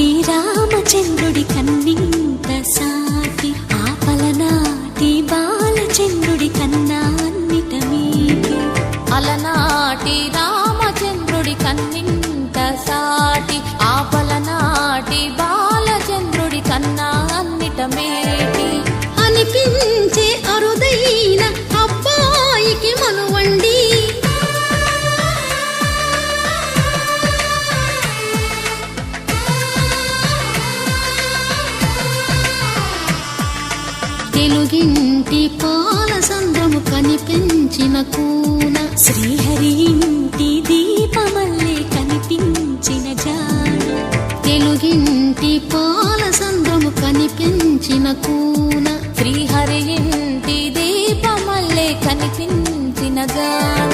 అలనాటి రామచంద్రుడి కన్నింత సాటి ఆపలనాటి బాలచంద్రుడి కన్నా మీటి అలనాటి రామచంద్రుడి కన్నింత సాటి ఆ తెలుగింటి పాల సంద్రము కనిపించిన కూన. శ్రీహరి ఇంటి దీపమల్లే కనిపించిన జాడ తెలుగింటి పాల సంద్రము కనిపించిన కూన. శ్రీహరి ఇంటి దీపమల్లే కనిపించిన గానం